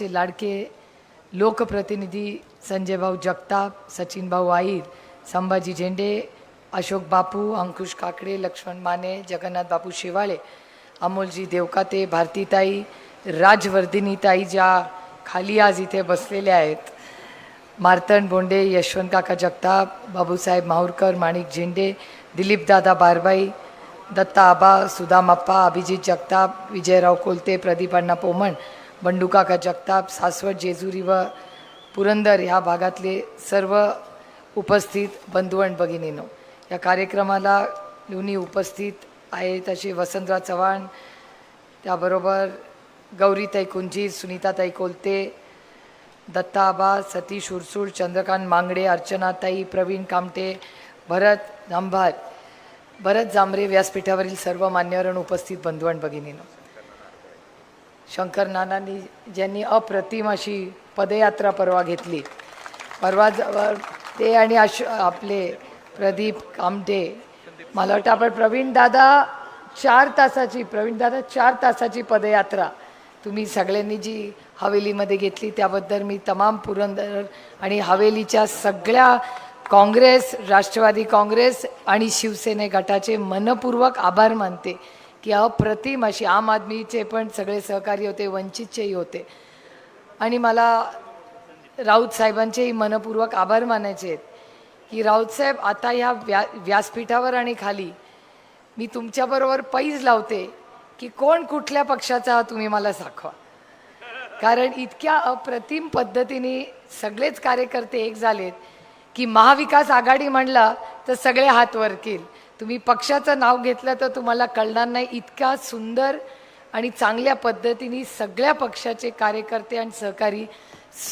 ते लाडके लोकप्रतिनिधी संजय भाऊ जगताप सचिन भाऊ आईर संभाजी झेंडे अशोक बापू अंकुश काकडे लक्ष्मण माने जगन्नाथ बापू शेवाळे अमोलजी देवकाते भारतीताई राजवर्धिनीताई ज्या खाली आज इथे बसलेल्या आहेत. मार्तण बोंडे यशवंत काका जगताप बाबूसाहेब माहूरकर माणिक झेंडे दिलीपदादा बारबाई दत्ता आबा सुदामाप्पा अभिजित जगताप विजयराव कोलते प्रदीप अण्णा पोमण बंडूकाका जगताप सासवड जेजुरी व पुरंदर ह्या भागातले सर्व उपस्थित बंधू आणि भगिनीनो. या कार्यक्रमाला दोन्ही उपस्थित आहेत असे वसंतराव चव्हाण त्याबरोबर गौरीताई कुंजीर सुनीताताई कोलते दत्ता आबा सतीश उरसूळ चंद्रकांत मांगडे अर्चनाताई प्रवीण कामटे भरत जांभार. भरत जांभरे व्यासपीठावरील सर्व मान्यवर उपस्थित बंधू आणि भगिनीनो. शंकर नानांनी ज्यांनी अप्रतिम अशी पदयात्रा परवा घेतली. परवा ते आणि अश आपले प्रदीप कामटे मला वाटतं आपण प्रवीण दादा चार तासाची प्रवीण दादा चार तासाची पदयात्रा तुम्ही सगळ्यांनी जी हवेलीमध्ये घेतली त्याबद्दल मी तमाम पुरंदर आणि हवेलीच्या सगळ्या काँग्रेस राष्ट्रवादी काँग्रेस आणि शिवसेने गटाचे मनपूर्वक आभार मानते. की अप्रतिम अशी आम आदमीचे पण सगळे सहकारी होते वंचितचेही होते. आणि मला राऊत साहेबांचेही मनपूर्वक आभार मानायचे आहेत की राऊत साहेब आता ह्या व्या व्यासपीठावर आणि खाली मी तुमच्याबरोबर पैज लावते की कोण कुठल्या पक्षाचा तुम्ही मला दाखवा कारण इतक्या अप्रतिम पद्धतीने सगळेच कार्यकर्ते एक झालेत की महाविकास आघाडी म्हणला तर सगळे हात वर तुम्ही पक्षाचं नाव घेतलं तर तुम्हाला कळणार नाही. इतका सुंदर आणि चांगल्या पद्धतीने सगळ्या पक्षाचे कार्यकर्ते आणि सहकारी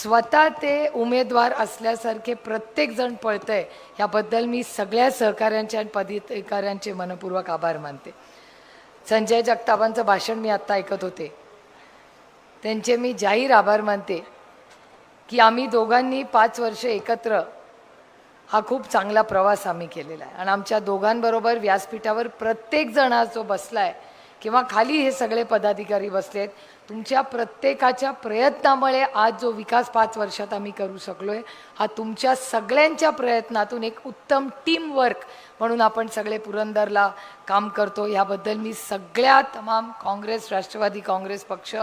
स्वतः ते उमेदवार असल्यासारखे प्रत्येकजण पळतंय. ह्याबद्दल मी सगळ्या सहकाऱ्यांचे आणि पदाधिकाऱ्यांचे मनपूर्वक आभार मानते. संजय जगतापांचं भाषण मी आत्ता ऐकत होते. त्यांचे मी जाहीर आभार मानते की आम्ही दोघांनी पाच वर्ष एकत्र हा खूप चांगला प्रवास आम्ही केलेला आहे. आणि आमच्या दोघांबरोबर व्यासपीठावर प्रत्येक जण आज जो बसलाय किंवा खाली हे सगळे पदाधिकारी बसले आहेत तुमच्या प्रत्येकाच्या प्रयत्नामुळे आज जो विकास पाच वर्षात आम्ही करू शकलोय हा तुमच्या सगळ्यांच्या प्रयत्नातून एक उत्तम टीम वर्क म्हणून आपण सगळे पुरंदरला काम करतो. याबद्दल मी सगळ्या तमाम काँग्रेस राष्ट्रवादी काँग्रेस पक्ष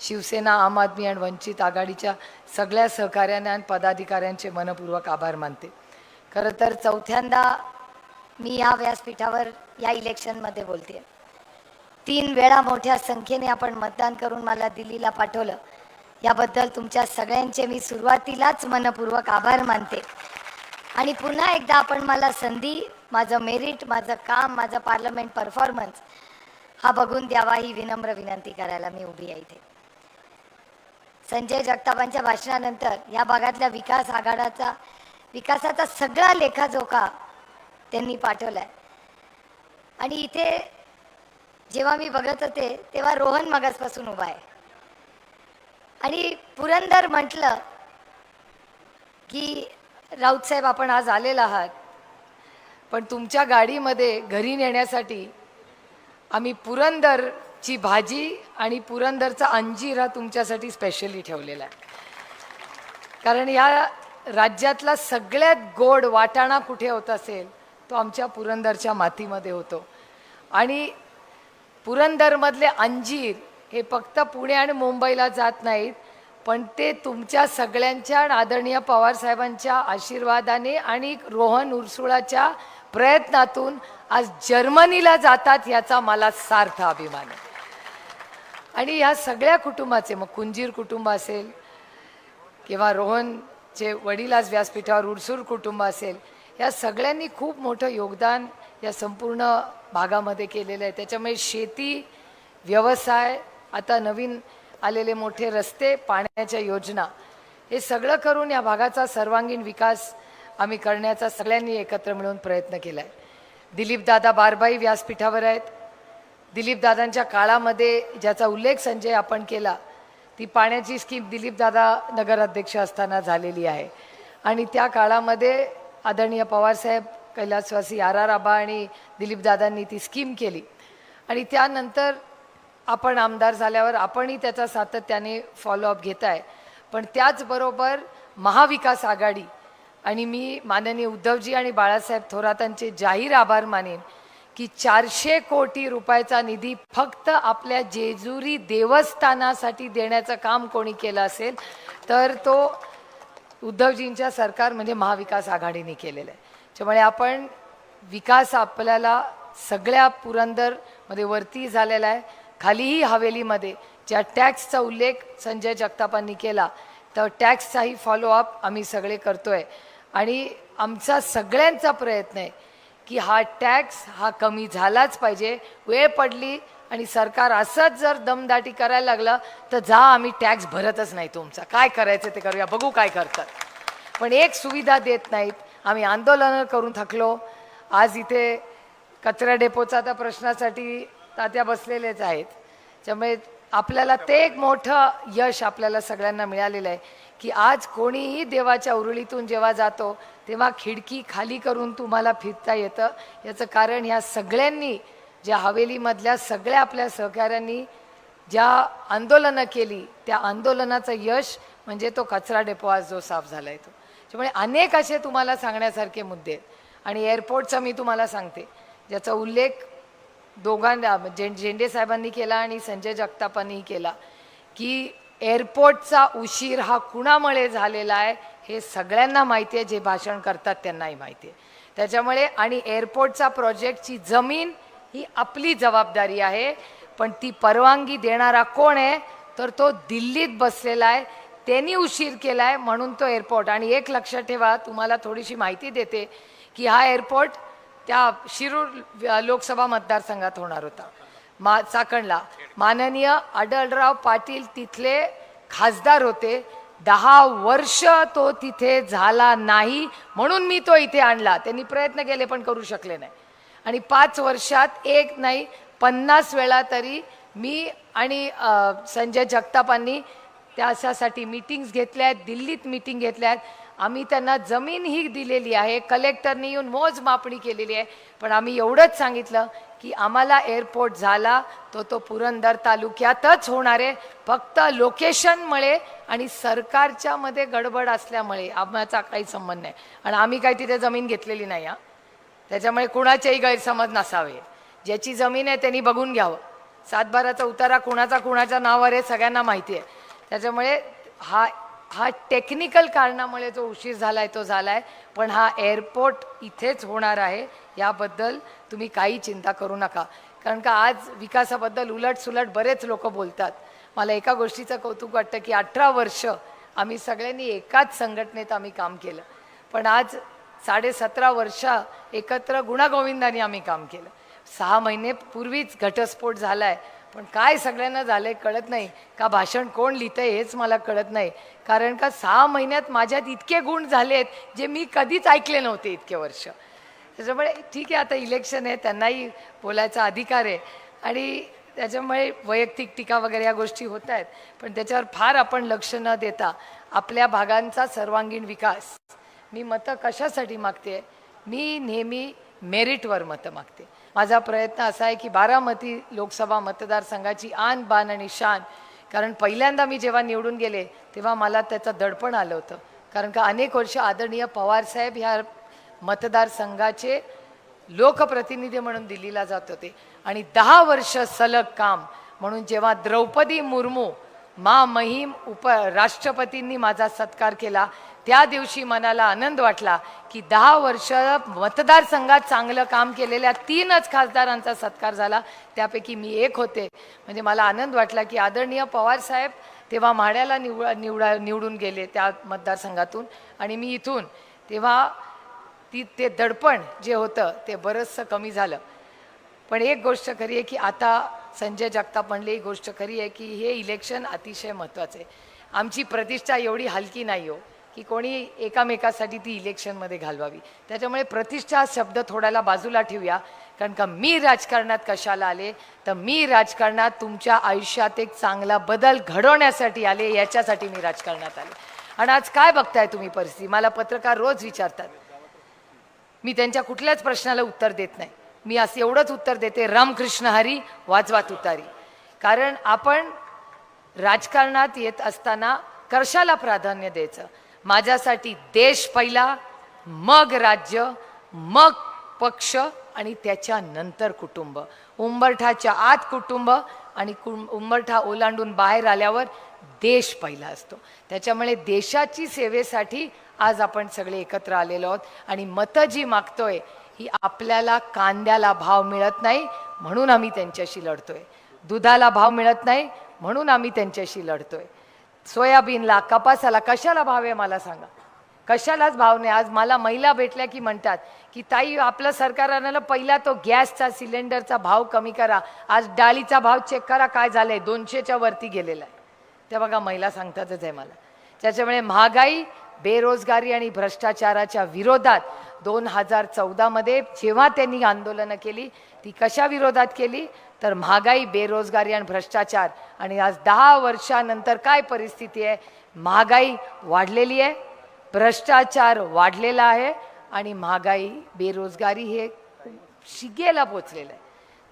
शिवसेना आम आदमी आणि वंचित आघाडीच्या सगळ्या सहकाऱ्यांना आणि पदाधिकाऱ्यांचे मनपूर्वक आभार मानते. खरं तर चौथ्यांदा मी या व्यासपीठावर या इलेक्शनमध्ये बोलते तीन वेळा मोठ्या संख्येने आपण मतदान करून मला दिल्लीला पाठवलं. याबद्दल तुमच्या सगळ्यांचे मी सुरुवातीलाच मनपूर्वक आभार मानते. आणि पुन्हा एकदा आपण मला संधी माझं मेरिट माझं काम माझं पार्लमेंट परफॉर्मन्स हा बघून द्यावा ही विनम्र विनंती करायला मी उभी आहे इथे. संजय जगतापांच्या भाषणानंतर या भागातल्या विकास आघाडाचा विकासाचा सगळा लेखाजोखा त्यांनी पाठवलाय. आणि इथे जेव्हा मी बघत होते तेव्हा रोहन मगासपासून उभा आहे. आणि पुरंदर म्हटलं की राऊत साहेब आपण आज आलेला आहात पण तुमच्या गाडीमध्ये घरी नेण्यासाठी आम्ही पुरंदरची भाजी आणि पुरंदरचा अंजीर हा तुमच्यासाठी स्पेशली ठेवलेला आहे. कारण या राज्यातला सगळ्यात गोड वाटाणा कुठे होत असेल तो आमच्या पुरंदरच्या मातीमध्ये होतो. आणि पुरंदरमधले अंजीर हे फक्त पुणे आणि मुंबईला जात नाहीत पण ते तुमच्या सगळ्यांच्या आदरणीय पवारसाहेबांच्या आशीर्वादाने आणि रोहन उरसुळाच्या प्रयत्नातून आज जर्मनीला जातात याचा मला सार्थ अभिमान आहे. आणि ह्या सगळ्या कुटुंबाचे मग कुंजीर कुटुंब असेल किंवा रोहन जे वडील आज व्यासपीठावर उरसूर कुटुंब असेल या सगळ्यांनी खूप मोठं योगदान या संपूर्ण भागामध्ये केलेलं आहे. त्याच्यामुळे शेती व्यवसाय आता नवीन आलेले मोठे रस्ते पाण्याच्या योजना हे सगळं करून या भागाचा सर्वांगीण विकास आम्ही करण्याचा सगळ्यांनी एकत्र मिळून प्रयत्न केला आहे दिलीपदादा बारबाई व्यासपीठावर आहेत. दिलीपदादांच्या काळामध्ये ज्याचा उल्लेख संजय आपण केला ती पाण्याची स्कीम दिलीपदादा नगराध्यक्ष असताना झालेली आहे. आणि त्या काळामध्ये आदरणीय पवारसाहेब कैलासवासी आर आर आबा आणि दिलीपदादांनी ती स्कीम केली. आणि त्यानंतर आपण आमदार झाल्यावर आपणही त्याचा सातत्याने फॉलोअप घेत आहे. पण त्याचबरोबर महाविकास आघाडी आणि मी माननीय उद्धवजी आणि बाळासाहेब थोरातांचे जाहीर आभार मानेन. की चारशे कोटी रुपयाचा निधी फक्त आपल्या जेजुरी देवस्थानासाठी देण्याचं काम कोणी केलं असेल तर तो उद्धवजींच्या सरकार म्हणजे महाविकास आघाडीने केलेलं आहे. त्यामुळे आपण विकास आपल्याला सगळ्या पुरंदरमध्ये वरती झालेला आहे. खालीही हवेलीमध्ये ज्या टॅक्सचा उल्लेख संजय जगतापांनी केला तर टॅक्सचाही फॉलोअप आम्ही सगळे करतो आहे आणि आमचा सगळ्यांचा प्रयत्न आहे की हा टॅक्स हा कमी झालाच पाहिजे वेळ पडली आणि सरकार असंच जर दमदाटी करायला लागलं तर जा आम्ही टॅक्स भरतच नाही तुमचा. काय करायचं ते करूया बघू काय करतात. पण एक सुविधा देत नाहीत. आम्ही आंदोलनं करून थकलो. आज इथे कचरा डेपोचा तर प्रश्नासाठी तात्या बसलेलेच आहेत. त्यामुळे आपल्याला ते एक मोठं यश आपल्याला सगळ्यांना मिळालेलं आहे. की आज कोणीही देवाच्या उरुळीतून जेव्हा जातो तेव्हा खिडकी खाली करून तुम्हाला फिरता येतं. याचं कारण ह्या सगळ्यांनी ज्या हवेलीमधल्या सगळ्या आपल्या सहकाऱ्यांनी ज्या आंदोलनं केली त्या आंदोलनाचं यश म्हणजे तो कचरा डेपो आज जो साफ झाला आहे तो. त्यामुळे अनेक असे तुम्हाला सांगण्यासारखे मुद्दे आहेत. आणि एअरपोर्टचा मी तुम्हाला सांगते ज्याचा उल्लेख दोघांना झें झेंडे साहेबांनी केला आणि संजय जगतापांनीही केला की एअरपोर्टचा उशीर हा कुणामुळे झालेला आहे हे सगळ्यांना माहिती आहे जे भाषण करतात त्यांनाही माहिती आहे. त्याच्यामुळे आणि एअरपोर्टचा प्रोजेक्टची जमीन ही आपली जबाबदारी आहे पण ती परवानगी देणारा कोण आहे तर तो दिल्लीत बसलेला आहे त्यांनी उशीर केला आहे म्हणून तो एअरपोर्ट. आणि एक लक्षात ठेवा तुम्हाला थोडीशी माहिती देते की हा एअरपोर्ट त्या शिरूर लोकसभा मतदारसंघात होणार होता. मा चाकणला. माननीय आढळराव पाटील तिथले खासदार होते. दहा वर्ष तो तिथे झाला नाही म्हणून मी तो इथे आणला. त्यांनी प्रयत्न केले पण करू शकले नाही. आणि पाच वर्षात एक नाही पन्नास वेळा तरी मी आणि संजय जगतापांनी त्यासाठी मीटिंग्स घेतल्या आहेत दिल्लीत मीटिंग घेतल्या आहेत. आम्ही त्यांना जमीन ही दिलेली आहे कलेक्टरनी येऊन मोजमापणी केलेली आहे. पण आम्ही एवढंच सांगितलं की आम्हाला एअरपोर्ट झाला तो तो पुरंदर तालुक्यातच होणार आहे. फक्त लोकेशनमुळे आणि सरकारच्या मध्ये गडबड असल्यामुळे आम्हाचा काही संबंध नाही. आणि आम्ही काही तिथे जमीन घेतलेली नाही हा. त्याच्यामुळे कुणाचेही गैरसमज नसावे. ज्याची जमीन आहे त्यांनी बघून घ्यावं. सातबाराचा उतारा कुणाचा कुणाच्या नावावर आहे सगळ्यांना माहिती आहे. त्याच्यामुळे हा हा टेक्निकल कारणामुळे जो उशीर झाला आहे तो झाला आहे पण हा एअरपोर्ट इथेच होणार आहे. याबद्दल तुम्ही काही चिंता करू नका. कारण का आज विकासाबद्दल उलट सुलट बरेच लोक बोलतात. मला एका गोष्टीचं कौतुक वाटतं की अठरा वर्ष आम्ही सगळ्यांनी एकाच संघटनेत आम्ही काम केलं. पण आज साडे सतरा वर्ष एकत्र गुणागोविंदाने आम्ही काम केलं. सहा महिने पूर्वीच घटस्फोट झाला आहे पण काय सगळ्यांना झालंय कळत नाही. का भाषण कोण लिहितंय हेच मला कळत नाही. कारण का सहा महिन्यात माझ्यात इतके गुण झाले आहेत जे मी कधीच ऐकले नव्हते इतके वर्ष. त्याच्यामुळे ठीक आहे आता इलेक्शन आहे त्यांनाही बोलायचा अधिकार आहे. आणि त्याच्यामुळे वैयक्तिक टीका वगैरे या गोष्टी होत आहेत. पण त्याच्यावर फार आपण लक्ष न देता आपल्या भागांचा सर्वांगीण विकास मी मतं कशासाठी मागते? मी नेहमी मेरिटवर मतं मागते. माझा प्रयत्न असा आहे की बारामती लोकसभा मतदारसंघाची आन बान आणि शान कारण पहिल्यांदा मी जेव्हा निवडून गेले तेव्हा मला त्याचं दडपण आलं होतं. कारण का अनेक वर्ष आदरणीय पवारसाहेब ह्या मतदारसंघाचे लोकप्रतिनिधी म्हणून दिल्लीला जात होते. आणि दहा वर्ष सलग काम म्हणून जेव्हा द्रौपदी मुर्मू मा महिम उप राष्ट्रपतींनी माझा सत्कार केला त्या दिवशी मनाला आनंद वाटला की दहा वर्ष मतदारसंघात चांगलं काम केलेल्या तीनच खासदारांचा सत्कार झाला. त्यापैकी मी एक होते. म्हणजे मला आनंद वाटला की आदरणीय पवारसाहेब तेव्हा म्हाड्याला निवड निवडा निवडून गेले त्या मतदारसंघातून. आणि मी इथून तेव्हा ती ते दडपण जे होतं ते बरंचसं कमी झालं. पण एक गोष्ट खरी आहे की आता संजय जगताप म्हणले ही गोष्ट खरी आहे की हे इलेक्शन अतिशय महत्त्वाचं आहे. आमची प्रतिष्ठा एवढी हलकी नाही हो. की कोणी एकामेकासाठी ती इलेक्शनमध्ये घालवावी. त्याच्यामुळे प्रतिष्ठा हा शब्द थोड्याला बाजूला ठेवूया. कारण का मी राजकारणात कशाला आले? तर मी राजकारणात तुमच्या आयुष्यात एक चांगला बदल घडवण्यासाठी आले याच्यासाठी मी राजकारणात आले. आणि आज काय बघताय तुम्ही परिस्थिती? मला पत्रकार रोज विचारतात. मी त्यांच्या कुठल्याच प्रश्नाला उत्तर देत नाही. मी असं एवढंच उत्तर देते रामकृष्ण हरी वाजवा तुतारी. कारण आपण राजकारणात येत असताना कशाला प्राधान्य द्यायचं. माझ्यासाठी देश पहिला मग राज्य मग पक्ष आणि त्याच्यानंतर कुटुंब. उंबरठाच्या आत कुटुंब आणि कु उंबरठा ओलांडून बाहेर आल्यावर देश पहिला असतो. त्याच्यामुळे देशाची सेवेसाठी आज आपण सगळे एकत्र आलेलो आहोत आणि मतं जी मागतोय ही आपल्याला कांद्याला भाव मिळत नाही म्हणून आम्ही त्यांच्याशी लढतोय. दुधाला भाव मिळत नाही म्हणून आम्ही त्यांच्याशी लढतोय. सोयाबीनला कपासाला कशाला भाव आहे मला सांगा. कशालाच भाव नाही. आज मला महिला भेटल्या की म्हणतात की ताई आपलं सरकार पहिला तो गॅसचा सिलेंडरचा भाव कमी करा. आज डाळीचा भाव चेक करा काय झालंय? दोनशेच्या वरती गेलेला आहे. ते बघा महिला सांगतातच आहे मला. त्याच्यामुळे महागाई बेरोजगारी आणि भ्रष्टाचाराच्या विरोधात दोन हजार चौदामध्ये जेव्हा त्यांनी आंदोलनं केली ती कशा विरोधात केली? तर महागाई बेरोजगारी आणि भ्रष्टाचार. आणि आज दहा वर्षानंतर काय परिस्थिती आहे? महागाई वाढलेली आहे भ्रष्टाचार वाढलेला आहे आणि महागाई बेरोजगारी हे शिगेला पोचलेलं आहे.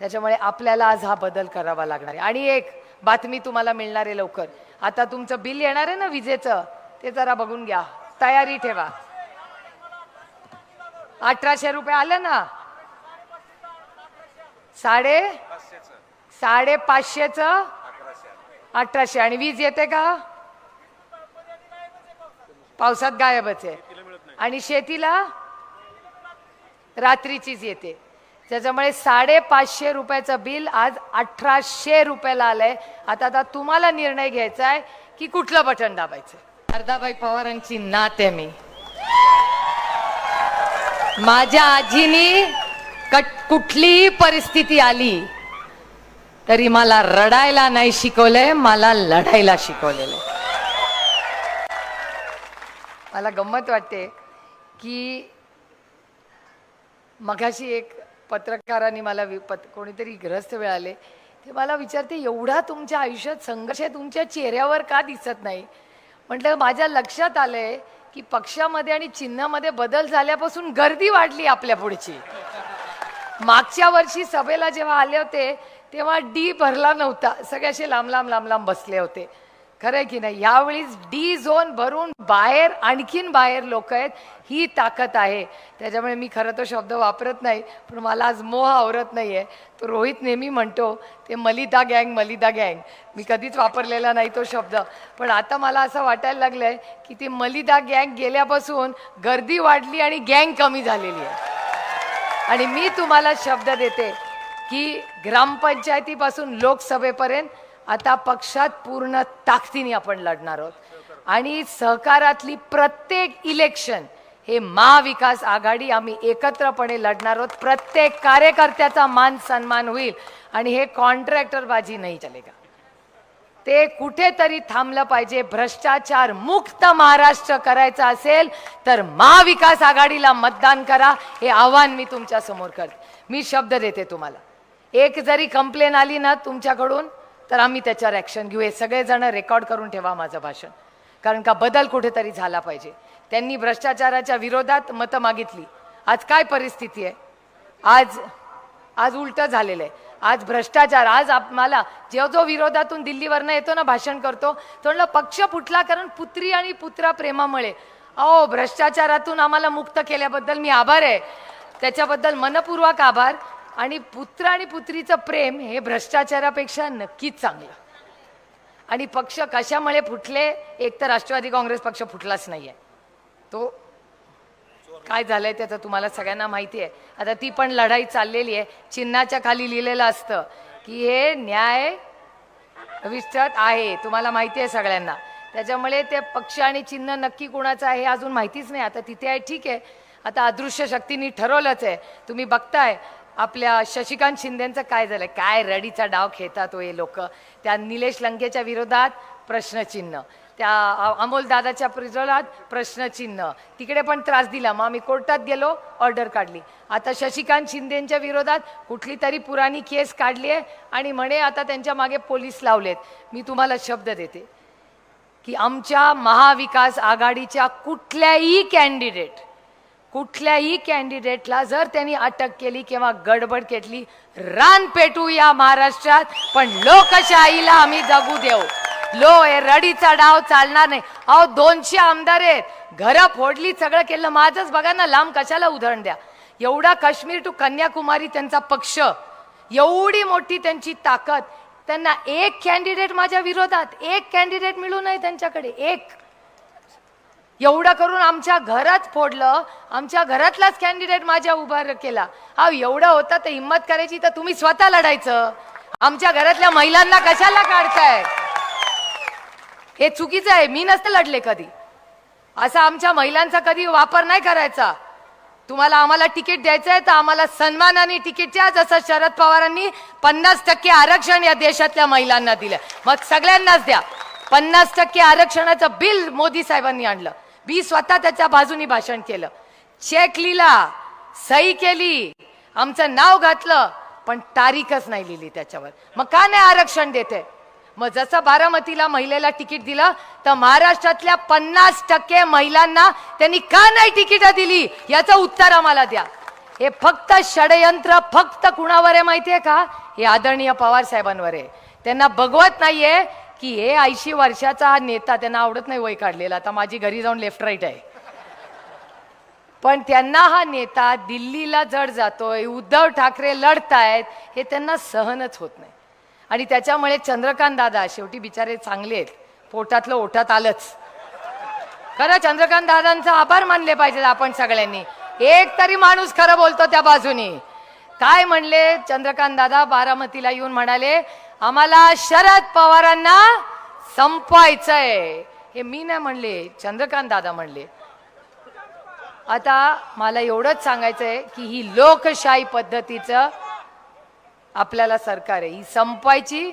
त्याच्यामुळे आपल्याला आज हा बदल करावा लागणार आहे. आणि एक बातमी तुम्हाला मिळणार आहे लवकर. आता तुमचं बिल येणार आहे ना विजेचं? ते जरा बघून घ्या. तयारी ठेवा. अठराशे रुपये आलं ना? साडे साडेपाचशेच? अठराशे. आणि वीज येते का? पावसात गायबच आहे. आणि शेतीला? रात्रीचीच येते. त्याच्यामुळे साडेपाचशे रुपयाचं बिल आज अठराशे रुपयाला आलंय. आता आता तुम्हाला निर्णय घ्यायचा आहे की कुठलं बटन दाबायचं? अर्धाबाई पवारांची नात आहे मी. माझ्या आजीनी कट कुठलीही परिस्थिती आली तरी मला रडायला नाही शिकवलंय मला लढायला शिकवलेलं. मला गंमत वाटते की मघाशी एक पत्रकारांनी मला वि- पत कोणीतरी ग्रस्त मिळाले. ते मला विचारते एवढा तुमच्या आयुष्यात संघर्ष तुमच्या चेहऱ्यावर का दिसत नाही? म्हटलं माझ्या लक्षात आलंय की पक्षामध्ये आणि चिन्हामध्ये बदल झाल्यापासून गर्दी वाढली आपल्या पुढची. मागच्या वर्षी सभेला जेव्हा आले होते तेव्हा डी भरला नव्हता. सगळे असे लांब लांब लांब लांब बसले होते. खरं आहे की नाही? यावेळीच डी झोन भरून बाहेर आणखीन बाहेर लोक आहेत ही ताकद आहे. त्याच्यामुळे मी खरं तो शब्द वापरत नाही पण मला आज मोह आवरत नाही आहे तो रोहित नेहमी म्हणतो ते मलिदा गँग मलिदा गँग. मी कधीच वापरलेला नाही तो शब्द. पण आता मला असं वाटायला लागलं आहे की ती मलिदा गँग गेल्यापासून गर्दी वाढली आणि गँग कमी झालेली आहे. आणि मी तुम्हाला शब्द देते की ग्रामपंचायतीपासून लोकसभेपर्यंत आता पक्षात पूर्ण ताकदीने आपण लढणार आहोत. आणि सहकारातली प्रत्येक इलेक्शन हे महाविकास आघाडी आम्ही एकत्रपणे लढणार आहोत. प्रत्येक कार्यकर्त्याचा मान सन्मान होईल आणि हे कॉन्ट्रॅक्टर बाजी नाही चलेगा. ते कुठेतरी थांबलं पाहिजे. भ्रष्टाचार मुक्त महाराष्ट्र करायचा असेल तर महाविकास आघाडीला मतदान करा. हे आव्हान मी तुमच्यासमोर करते. मी शब्द देते तुम्हाला. एक जरी कंप्लेन आली ना तुमच्याकडून तर आम्ही त्याच्यावर ॲक्शन घेऊ. हे सगळेजण रेकॉर्ड करून ठेवा माझं भाषण. कारण का बदल कुठेतरी झाला पाहिजे. त्यांनी भ्रष्टाचाराच्या विरोधात मतं मागितली. आज काय परिस्थिती आहे? आज आज उलटं झालेलं आहे. आज भ्रष्टाचार आज आम्हाला जेव्हा जो विरोधातून दिल्लीवरनं येतो ना भाषण करतो तो म्हणलं पक्ष फुटला कारण पुत्री आणि पुत्रा प्रेमामुळे. अहो भ्रष्टाचारातून आम्हाला मुक्त केल्याबद्दल मी आभार आहे. त्याच्याबद्दल मनपूर्वक आभार. आणि पुत्र आणि पुत्रीचं प्रेम हे भ्रष्टाचारापेक्षा नक्कीच चांगलं. आणि पक्ष कशामुळे फुटले एक तर राष्ट्रवादी काँग्रेस पक्ष फुटलाच नाहीये. तो काय झालंय त्याचं तुम्हाला सगळ्यांना माहिती आहे. आता ती पण लढाई चाललेली आहे. चिन्हाच्या खाली लिहिलेलं असतं की हे न्याय विस्तृत आहे. तुम्हाला माहिती आहे सगळ्यांना. त्याच्यामुळे ते पक्ष आणि चिन्ह नक्की कोणाचं आहे हे अजून माहितीच नाही. आता तिथे आहे ठीक आहे. आता अदृश्य शक्तींनी ठरवलंच आहे. तुम्ही बघताय आपल्या शशिकांत शिंदेचं काय झालं? काय रडीचा डाव खेळतात हो हे लोक? त्या निलेश लंकेच्या विरोधात प्रश्नचिन्ह. त्या अमोल दादाच्या विरोधात प्रश्नचिन्ह. तिकडे पण त्रास दिला. मग आम्ही कोर्टात गेलो ऑर्डर काढली. आता शशिकांत शिंदेंच्या विरोधात कुठली तरी पुराणी केस काढली आहे आणि म्हणे आता त्यांच्या मागे पोलीस लावलेत. मी तुम्हाला शब्द देते. की आमच्या महाविकास आघाडीच्या कुठल्याही कॅन्डिडेट कुठल्याही कॅन्डिडेटला जर त्यांनी अटक केली किंवा गडबड केली रान पेटू या महाराष्ट्रात. पण लोकशाहीला आम्ही जगू देऊ. लो हे रडीचा डाव चालणार नाही. अहो दोनशे आमदार आहेत. घरं फोडली सगळं केलं. माझंच बघा ना लांब कशाला उदाहरण द्या. एवढा काश्मीर टू कन्याकुमारी त्यांचा पक्ष. एवढी मोठी त्यांची ताकद. त्यांना एक कॅन्डिडेट माझ्या विरोधात. एक कॅन्डिडेट मिळू नये त्यांच्याकडे. एक. एवढं करून आमच्या घरात फोडलं. आमच्या घरातलाच कॅन्डिडेट माझ्या उभा केला. हा एवढं होतं तर हिंमत करायची तर तुम्ही स्वतः लढायचं. आमच्या घरातल्या महिलांना कशाला काढताय? हे चुकीचं आहे. मी नसते लढले कधी. असा आमच्या महिलांचा कधी वापर नाही करायचा. तुम्हाला आम्हाला तिकीट द्यायचं आहे तर आम्हाला सन्मानाने तिकीट द्या जसं शरद पवारांनी पन्नास टक्के आरक्षण या देशातल्या महिलांना दिलं. मग सगळ्यांनाच द्या. पन्नास टक्के आरक्षणाचं बिल मोदी साहेबांनी आणलं. मी स्वतः त्याच्या बाजूनी भाषण केलं. चेक लिहिला सही केली आमचं नाव घातलं पण तारीखच नाही लिहिली त्याच्यावर. मग का नाही आरक्षण देते? मग जसं बारामतीला महिलेला तिकीट दिलं तर महाराष्ट्रातल्या पन्नास टक्के महिलांना त्यांनी का नाही तिकीट दिली? याचं उत्तर आम्हाला द्या. हे फक्त षडयंत्र फक्त कुणावर आहे माहितीये का? हे आदरणीय पवार साहेबांवर आहे. त्यांना बघवत नाहीये की हे ऐंशी वर्षाचा हा नेता त्यांना आवडत नाही वय काढलेला. आता माझी घरी जाऊन लेफ्ट राईट आहे. पण त्यांना हा नेता दिल्लीला जड जातोय उद्धव ठाकरे लढतायत हे त्यांना सहनच होत नाही. आणि त्याच्यामुळे चंद्रकांत दादा शेवटी बिचारे चांगले आहेत. पोटातलं ओठात आलंच. खरं चंद्रकांत दादांचा आभार मानले पाहिजेत आपण सगळ्यांनी. एक तरी माणूस खरं बोलतो त्या बाजूनी. काय म्हणले? चंद्रकांत दादा बारामतीला येऊन म्हणाले आम्हाला शरद पवारांना संपवायचंय. हे मी नाही म्हणले चंद्रकांत दादा म्हणले. आता मला एवढंच सांगायचंय की ही लोकशाही पद्धतीचं आपल्याला सरकार आहे. ही संपवायची.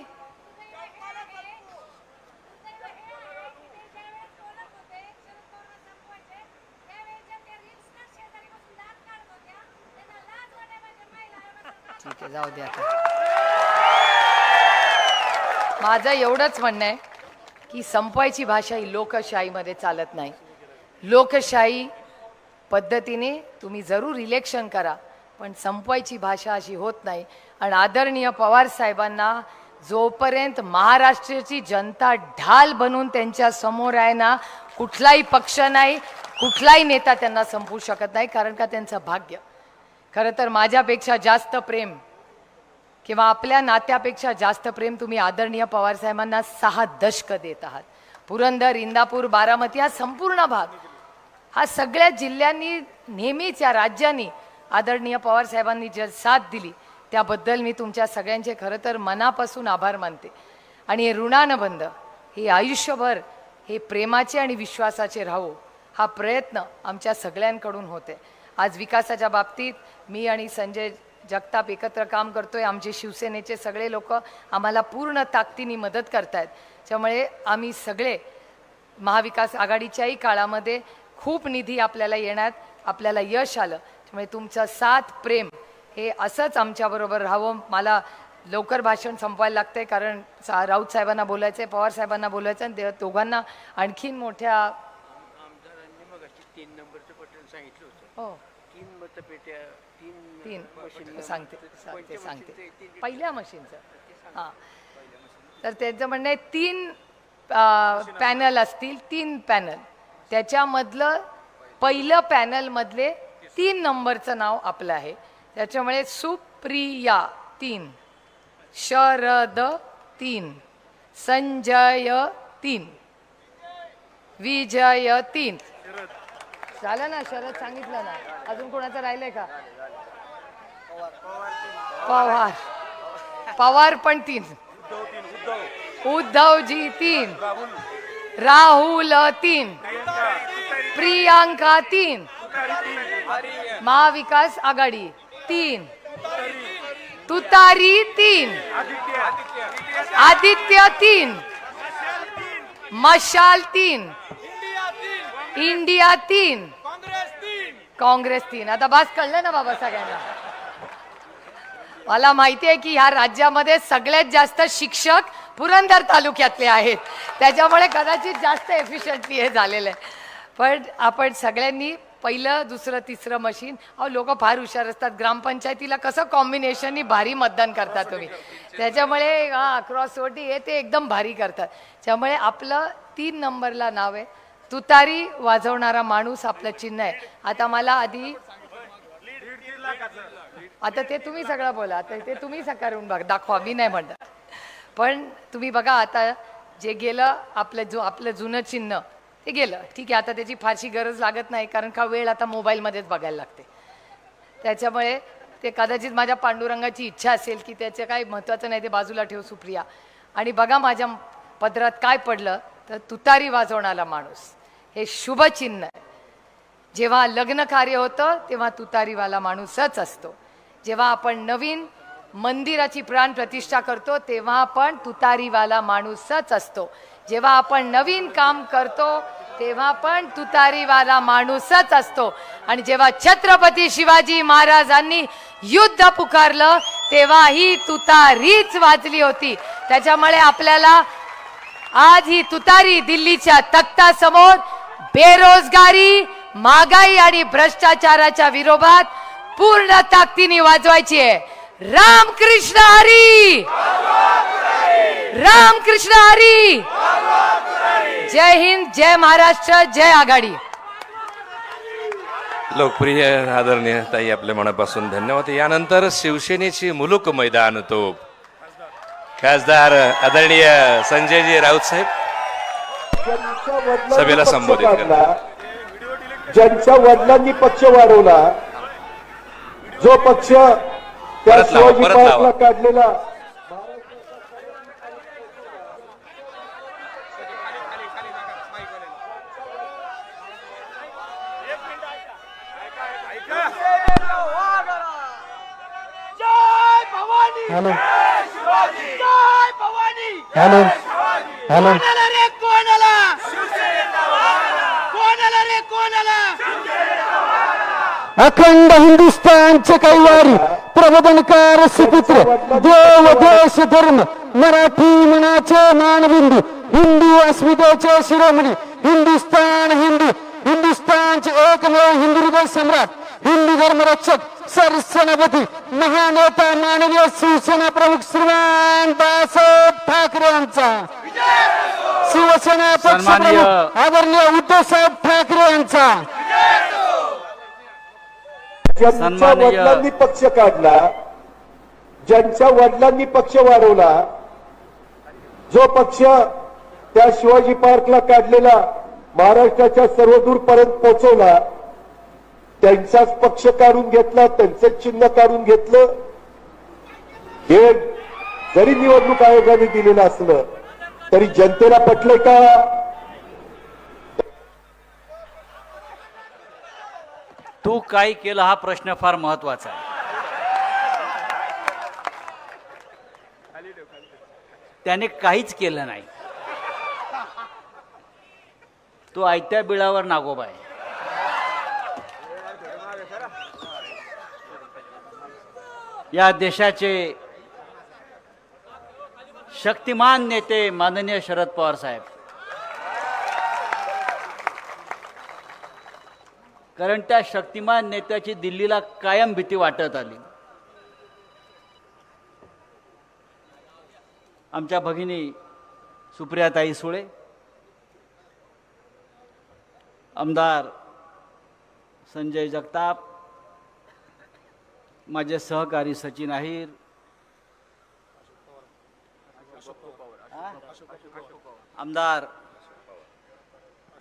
ठीक आहे जाऊ द्या आता. माझं एवढंच म्हणणं आहे की संपवायची भाषा ही लोकशाहीमध्ये चालत नाही. लोकशाही पद्धतीने तुम्ही जरूर इलेक्शन करा पण संपवायची भाषा अशी होत नाही. आणि आदरणीय पवार साहेबांना जोपर्यंत महाराष्ट्राची जनता ढाल बनून त्यांच्यासमोर आहे ना कुठलाही पक्ष नाही कुठलाही नेता त्यांना संपवू शकत नाही कारण का त्यांचं भाग्य. खरं तर माझ्यापेक्षा जास्त प्रेम किंवा आपल्या नात्यापेक्षा जास्त प्रेम तुम्ही आदरणीय पवारसाहेबांना सहा दशक देत आहात. पुरंदर इंदापूर बारामती हा संपूर्ण भाग. हा सगळ्या जिल्ह्यांनी नेहमीच या राज्यांनी आदरणीय पवारसाहेबांनी जर साथ दिली त्याबद्दल मी तुमच्या सगळ्यांचे खरं तर मनापासून आभार मानते. आणि हे ऋणानुबंध हे आयुष्यभर हे प्रेमाचे आणि विश्वासाचे राहो हा प्रयत्न आमच्या सगळ्यांकडून होते आज विकासाच्या बाबतीत मी आणि संजय जगताप एकत्र काम करतोय आमचे शिवसेनेचे सगळे लोक आम्हाला पूर्ण ताकदीने मदत करतायत. त्यामुळे आम्ही सगळे महाविकास आघाडीच्याही काळामध्ये खूप निधी आपल्याला येण्यात आपल्याला यश आलं. त्यामुळे तुमचं साथ प्रेम हे असंच आमच्याबरोबर राहावं. मला लवकर भाषण संपवायला लागतंय कारण सा राऊत साहेबांना बोलायचं आहे पवार साहेबांना बोलायचं आणि ते दोघांना आणखीन मोठ्या तीन नंबरचं बटन सांगितलं होतं. हो. तीन मतपेट्या तीन सांगते सांगते सांगते. पहिल्या मशीनचं हां. तर त्यांचं म्हणणं आहे तीन पॅनल असतील तीन पॅनल त्याच्यामधलं पहिलं पॅनलमधले तीन नंबरचं नाव आपलं आहे. त्याच्यामुळे सुप्रिया तीन. शरद तीन. संजय तीन. विजय तीन. झालं ना शरद सांगितलं ना. अजून कोणाचं राहिलंय का? पवार. पवार पण तीन. उद्धवजी तीन. राहुल तीन. प्रियांका तीन. महाविकास आघाडी तीन. तुतारी तीन. आदित्य तीन. मशाल तीन. इंडिया तीन. काँग्रेस तीन. आता बस कळलं ना बाबा सगळ्यांना? मला माहिती आहे की ह्या राज्यामध्ये सगळ्यात जास्त शिक्षक पुरंदर तालुक्यातले आहेत. त्याच्यामुळे कदाचित जास्त एफिशियंटली हे झालेलं आहे. पण आपण सगळ्यांनी पहिलं दुसरं तिसरं मशीन अहो लोक फार हुशार असतात. ग्रामपंचायतीला कसं कॉम्बिनेशननी भारी मतदान करता तुम्ही? त्याच्यामुळे हा क्रॉस हे ते एकदम भारी करतात. त्यामुळे आपलं तीन नंबरला नाव आहे. तुतारी वाजवणारा माणूस आपलं चिन्ह आहे. आता मला आधी आता ते तुम्ही सगळं बोला आता ते तुम्ही सकारून बघा दाखवा मी नाही म्हणत. पण तुम्ही बघा आता जे गेलं आपलं जो आपलं जुनं चिन्ह ते गेलं. ठीक आहे आता त्याची फारशी गरज लागत नाही कारण का वेळ आता मोबाईलमध्येच बघायला लागते. त्याच्यामुळे ते कदाचित माझ्या पांडुरंगाची इच्छा असेल की त्याचं काही महत्त्वाचं नाही ते बाजूला ठेव सुप्रिया. आणि बघा माझ्या पदरात काय पडलं तर तुतारी वाजवणारा माणूस. हे शुभचिन्ह. आहे जेव्हा लग्न कार्य होतं तेव्हा तुतारीवाला माणूसच असतो. जेव्हा आपण नवीन मंदिराची प्राण प्रतिष्ठा करतो तेव्हा आपण तुतारीवाला माणूसच असतो. जेव्हा आपण नवीन काम करतो तेव्हा पण तुतारीवाला माणूसच असतो. आणि जेव्हा छत्रपती शिवाजी महाराजांनी युद्ध पुकारलं तेव्हा ही तुतारीच वाजली होती. त्याच्यामुळे आपल्याला आज ही तुतारी दिल्लीच्या तख्तासमोर बेरोजगारी महागाई आणि भ्रष्टाचाराच्या विरोधात पूर्ण ताकदीने वाजवायची. आहे रामकृष्ण हरी! रामकृष्ण हरी! जय हिंद जय महाराष्ट्र जय आघाडी. लोकप्रिय आदरणीय ताई आपल्या मनापासून धन्यवाद. यानंतर शिवसेनेची मुलुक मैदान तो. खासदार आदरणीय संजयजी राऊत साहेब. सभेला संबोधित ज्यांच्या वडिलांनी पक्ष वाढवला जो पक्ष त्या शिवाजी पार्कला. काढलेला हॅलो. हॅलो. हॅलो अखंड हिंदुस्थानचे कैवारी प्रबोधनकार सुपुत्र देव देश धर्म मराठी मनाचे मानबिंदू हिंदू अस्मितेचे शिरोमणी हिंदुस्थान हिंदू हिंदुस्थानचे एकमेव हिंदू हृदय सम्राट हिंदू धर्मरक्षक सरसेनापती महानेता माननीय शिवसेना प्रमुख श्रीमान बाळासाहेब ठाकरे यांचा. शिवसेना पक्षप्रमुख आदरणीय उद्धव साहेब ठाकरे यांचा. ज्यांच्या वडिलांनी पक्ष काढला ज्यांच्या वडिलांनी पक्ष वाढवला जो पक्ष त्या शिवाजी पार्कला काढलेला महाराष्ट्राच्या सर्वदूर पर्यंत पोहोचवला त्यांचाच पक्ष काढून घेतला त्यांचंच चिन्ह काढून घेतलं हे जरी निवडणूक आयोगाने दिलेलं असलं तरी जनतेला पटलंय का? तू काय केलं हा प्रश्न फार महत्त्वाचा आहे. त्याने काहीच केलं नाही. तो आयत्या बिळावर नागोबा आहे. या देशाचे शक्तिमान नेते माननीय शरद पवार साहेब. कारण त्या शक्तिमान नेत्याची दिल्लीला कायम भीती वाटत आली. आमच्या भगिनी सुप्रियाताई सुळे आमदार संजय जगताप माझे सहकारी सचिन अहिर आमदार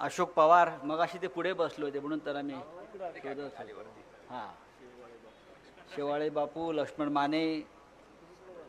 अशोक पवार मग अशी ते पुढे बसले होते म्हणून तर आम्ही शोधत हा. शेवाळे बापू लक्ष्मण माने